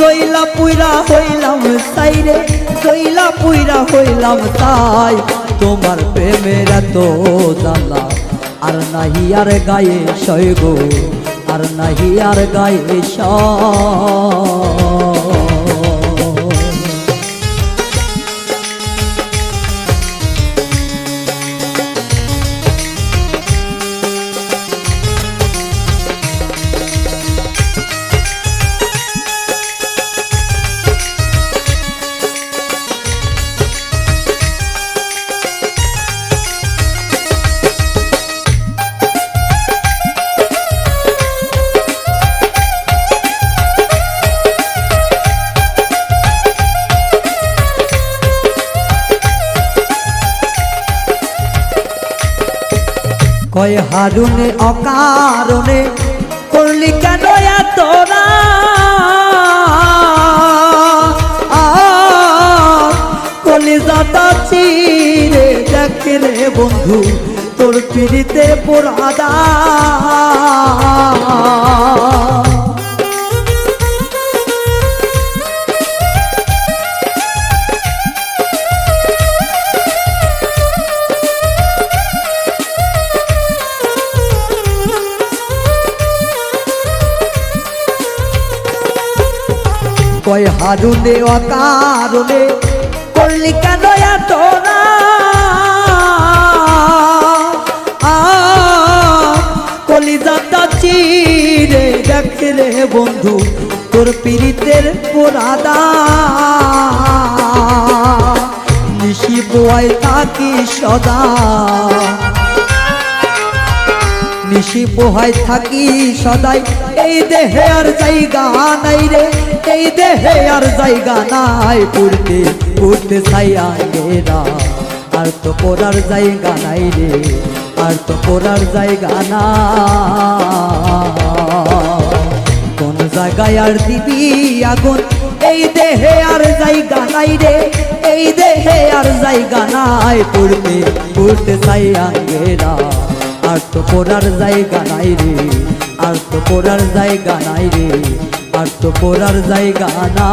জইলা পুইরা হইলাম সাইরে জইলা পুইরা হইলাম তাই। তোমার প্রেমের এত জ্বালা, আর নাহি আর গায়ে সয় আর নাহি আর গায়ে সয়। কয় হারুনে অকারণে করলি কেন এত চিরে দেখে রে বন্ধু তোর পিড়িতে পোড়াদা কয় হারুনে, অকারণে করলি কেন তোরা কলিজাটা চিরে দেখে রে বন্ধু, তোর পীড়িতের পোড়াদা। নিশি বোয়াই থাকি সদা। নিশি পোহাই থাকি সদাই। এই দেহে আর জায়গা নাই রে। এই দেহে আর জায়গা নাই, পড়তে পড়তে ছাইয়া গেরা আর তো পড়ার জায়গা নাই রে, আর তো পড়ার জায়গা না কোন জায়গায় আর দিবি আগুন? এই দেহে আর জায়গা নাই রে, এই দেহে আর জায়গা নাই, পড়তে পড়তে ছাইয়া গেরা আর তো পড়ার জায়গা নাই রে আর তো পড়ার জায়গা নাই রে আর তো পড়ার জায়গা না।